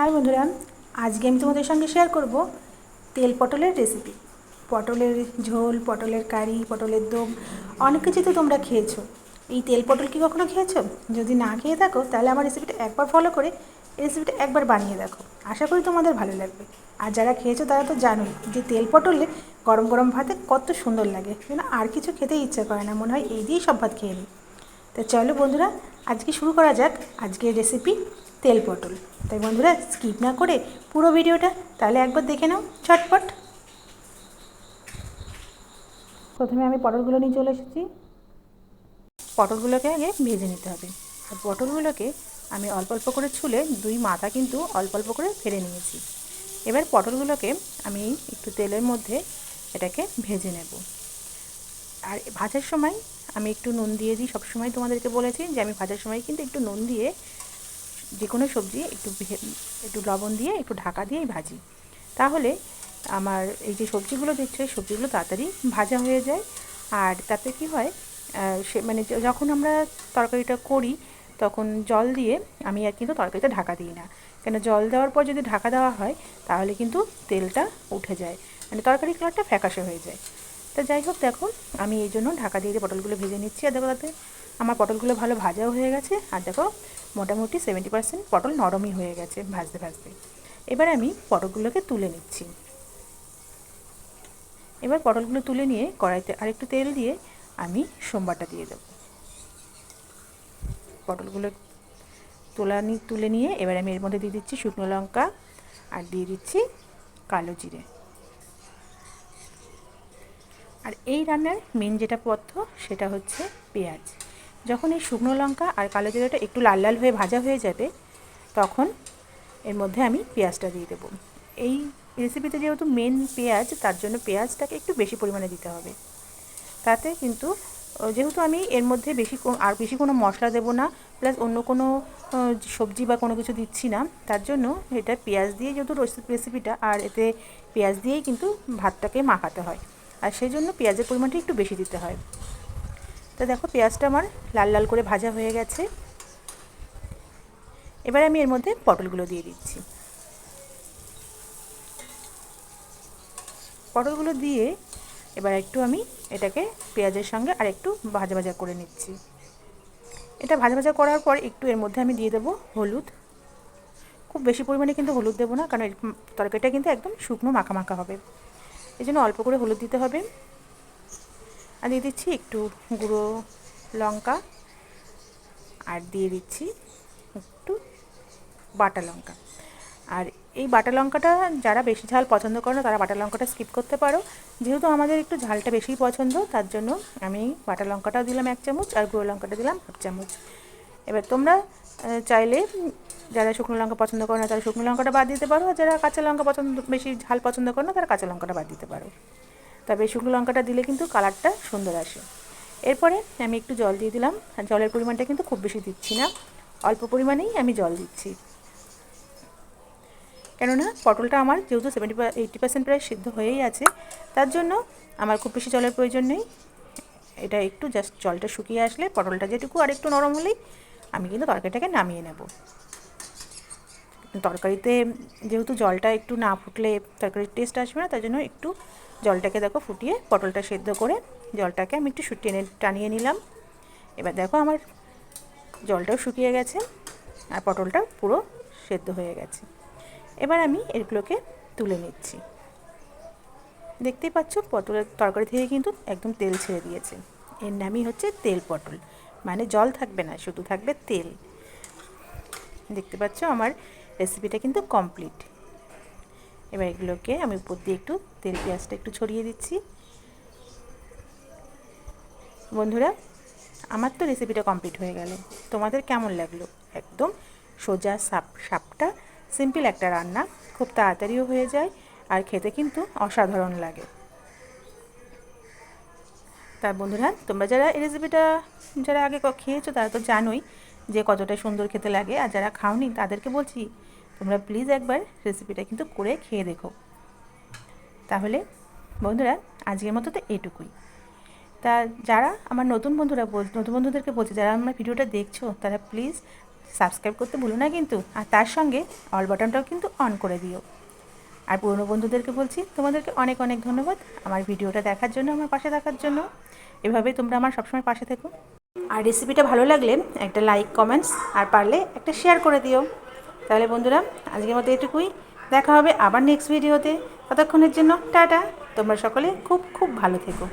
High বন্ধুরা, আজকে আমি তোমাদের সঙ্গে শেয়ার করব তেল পটলের রেসিপি পটলের ঝোল, পটলের কারি, পটলের দম, অনেক কিছু তো তোমরা খেয়েছো। এই তেল পটল কি কখনো খেয়েছো? যদি না খেয়ে থাকো, তাহলে আমার রেসিপিটা একবার ফলো করে রেসিপিটা একবার বানিয়ে দেখো। আশা করি তোমাদের ভালো লাগবে। আর যারা খেয়েছো, তারা তো জানোই যে তেল পটলে গরম গরম ভাতে কত সুন্দর লাগে। যেন আর কিছু খেতে ইচ্ছা করে না, মনে হয় এই দিয়েই সব ভাত খেয়ে নিই। তো চলো বন্ধুরা, আজকে শুরু করা যাক আজকের রেসিপি তেল পটল। তাই বন্ধুরা স্কিপ না করে পুরো ভিডিওটা তাহলে একবার দেখে নাও ছটপট প্রথমে আমি পটলগুলো নিয়ে চলে এসেছি। পটলগুলোকে আগে ভেজে নিতে হবে। আর পটলগুলোকে আমি অল্প অল্প করে ছুলে দুই মাথা কিন্তু অল্প অল্প করে ফেলে নিয়েছি। এবার পটলগুলোকে আমি একটু তেলের মধ্যে এটাকে ভেজে নেব। আর ভাজার সময় আমি একটু নুন দিয়ে দিই। সবসময় তোমাদেরকে বলেছি যে আমি ভাজার সময় কিন্তু একটু নুন দিয়ে যে কোনো সবজি একটু একটু লবণ দিয়ে, একটু ঢাকা দিয়েই ভাজি। তাহলে আমার এই যে সবজিগুলো দিচ্ছে সবজিগুলো তাড়াতাড়ি ভাজা হয়ে যায়। আর তাতে কি হয় সে মানে যখন আমরা তরকারিটা করি, তখন জল দিয়ে আমি আর কিন্তু তরকারিতে ঢাকা দিই না। কেন জল দেওয়ার পর যদি ঢাকা দেওয়া হয়, তাহলে কিন্তু তেলটা উঠে যায়। মানে তরকারি কালারটা ফ্যাকাশে হয়ে যায়। তো যাই হোক, দেখো, আমি এই জন্য ঢাকা দিয়ে পটলগুলো ভেজে নিচ্ছি আর দেখো তাতে আমার পটলগুলো ভালো ভাজাও হয়ে গেছে, আর দেখো, মোটামুটি সেভেন্টি পার্সেন্ট পটল নরমই হয়ে গেছে ভাজতে ভাজতে। এবার আমি পটলগুলোকে তুলে নিচ্ছি। এবার পটলগুলো তুলে নিয়ে কড়াইতে আরেকটু তেল দিয়ে আমি সোমবারটা দিয়ে দেবো। পটলগুলো তোলা তুলে নিয়ে এবার আমি এর মধ্যে দিয়ে দিচ্ছি শুকনো লঙ্কা, আর দিয়ে দিচ্ছি কালো জিরে। আর এই রান্নার মেন যেটা পথ্য সেটা হচ্ছে পেঁয়াজ। যখন এই শুকনো লঙ্কা আর কালো জিরাটা একটু লাল লাল হয়ে ভাজা হয়ে যাবে, তখন এর মধ্যে আমি পেঁয়াজটা দিয়ে দেবো। এই রেসিপিতে যেহেতু মেন পেঁয়াজ, তার জন্য পেঁয়াজটাকে একটু বেশি পরিমাণে দিতে হবে। তাতে কিন্তু যেহেতু আমি এর মধ্যে বেশি আর বেশি কোনো মশলা দেবো না প্লাস অন্য কোনো সবজি বা কোনো কিছু দিচ্ছি না, তার জন্য এটা পেঁয়াজ দিয়ে যেহেতু রেসিপিটা আর এতে পেঁয়াজ দিয়েই কিন্তু ভাতটাকে মাখাতে হয়। আর সেই জন্য পেঁয়াজের পরিমাণটা একটু বেশি দিতে হয়। তো দেখো, পেঁয়াজটা আমার লাল লাল করে ভাজা হয়ে গেছে। এবার আমি এর মধ্যে পটলগুলো দিয়ে দিচ্ছি। পটলগুলো দিয়ে এবার একটু আমি এটাকে পেঁয়াজের সঙ্গে আর একটু ভাজা ভাজা করে নিচ্ছি। এটা ভাজা ভাজা করার পর একটু এর মধ্যে আমি দিয়ে দেবো হলুদ। খুব বেশি পরিমাণে কিন্তু হলুদ দেবো না, কারণ তরকারিটা কিন্তু একদম শুকনো মাখা মাখা হবে। এই জন্য অল্প করে হলুদ দিতে হবে। আর দিয়ে দিচ্ছি একটু গুঁড়ো লঙ্কা। আর দিয়ে দিচ্ছি একটু বাটা লঙ্কা। আর এই বাটা লঙ্কাটা যারা বেশি ঝাল পছন্দ করে না তারা বাটা লঙ্কাটা স্কিপ করতে পারো। যেহেতু আমাদের একটু ঝালটা বেশিই পছন্দ, তার জন্য আমি বাটা লঙ্কাটাও দিলাম এক চামচ আর গুঁড়ো লঙ্কাটা দিলাম হাফ চামচ। এবার তোমরা চাইলে যারা শুকনো লঙ্কা পছন্দ করে না, তারা শুকনো লঙ্কাটা বাদ দিতে পারো। যারা কাঁচা লঙ্কা পছন্দ, বেশি ঝাল পছন্দ করে না, তারা কাঁচা লঙ্কাটা বাদ দিতে পারো। তবে শুকনো লঙ্কাটা দিলে কিন্তু কালারটা সুন্দর আসে। এরপরে আমি একটু জল দিয়ে দিলাম। আর জলের পরিমাণটা কিন্তু খুব বেশি দিচ্ছি না। অল্প পরিমাণেই আমি জল দিচ্ছি। কেননা পটলটা আমার যেহেতু সেভেন্টি এইটটি পার্সেন্ট প্রায় সিদ্ধ হয়েই আছে, তার জন্য আমার খুব বেশি জলের প্রয়োজন নেই। এটা একটু জাস্ট জলটা শুকিয়ে আসলে পটলটা যেটুকু আর একটু নরম হলেই আমি কিন্তু তরকারিটাকে নামিয়ে নেব। তরকারিতে যেহেতু জলটা একটু না ফুটলে তরকারির টেস্ট আসবে না, তার জন্য একটু জলটাকে দেখো ফুটিয়ে পটলটা সেদ্ধ করে জলটাকে আমি একটু টেনে টানিয়ে নিলাম। এবার দেখো আমার জলটাও শুকিয়ে গেছে আর পটলটা পুরো সেদ্ধ হয়ে গেছে। এবার আমি এগুলোকে তুলে নিচ্ছি। দেখতেই পাচ্ছ পটলের তরকারি থেকে কিন্তু একদম তেল ছেড়ে দিয়েছে। এর নামই হচ্ছে তেল পটল। মানে জল থাকবে না, শুধু থাকবে তেল। দেখতে পাচ্ছ আমার রেসিপিটা কিন্তু কমপ্লিট এবার এগুলোকে আমি উপর দিয়ে একটু তেল, পেঁয়াজটা একটু ছড়িয়ে দিচ্ছি। বন্ধুরা, আমার তো রেসিপিটা কমপ্লিট হয়ে গেল। তোমাদের কেমন লাগল? একদম সোজা সাপ, সাপটা সিম্পল একটা রান্না, খুব তাড়াতাড়িও হয়ে যায় আর খেতে কিন্তু অসাধারণ লাগে। তা বন্ধুরা, তোমরা যারা এই রেসিপিটা যারা আগে খেয়েছো তারা তো জানোই যে কতটা সুন্দর খেতে লাগে। আর যারা খাওনি তাদেরকে বলছি তোমরা প্লিজ একবার রেসিপিটা কিন্তু করে খেয়ে দেখো। তাহলে বন্ধুরা, আজকের মতো তো এটুকুই। তা যারা আমার নতুন বন্ধুরা নতুন বন্ধুদেরকে বলছি, যারা আমার ভিডিওটা দেখছ, তারা প্লিজ সাবস্ক্রাইব করতে ভুলো না কিন্তু, আর তার সঙ্গে অল বাটনটাও কিন্তু অন করে দিও। আর পুরনো বন্ধুদেরকে বলছি, তোমাদেরকে অনেক অনেক ধন্যবাদ আমার ভিডিওটা দেখার জন্য, আমার পাশে থাকার জন্য। এভাবেই তোমরা আমার সবসময় পাশে থেকো। আর রেসিপিটা ভালো লাগলে একটা লাইক কমেন্টস আর পারলে একটা শেয়ার করে দিও। তাহলে বন্ধুরা, আজকের মতো এটুকুই। দেখা হবে আবার নেক্সট ভিডিওতে ততক্ষণের জন্য টাটা। তোমরা সকলে খুব খুব ভালো থেকো।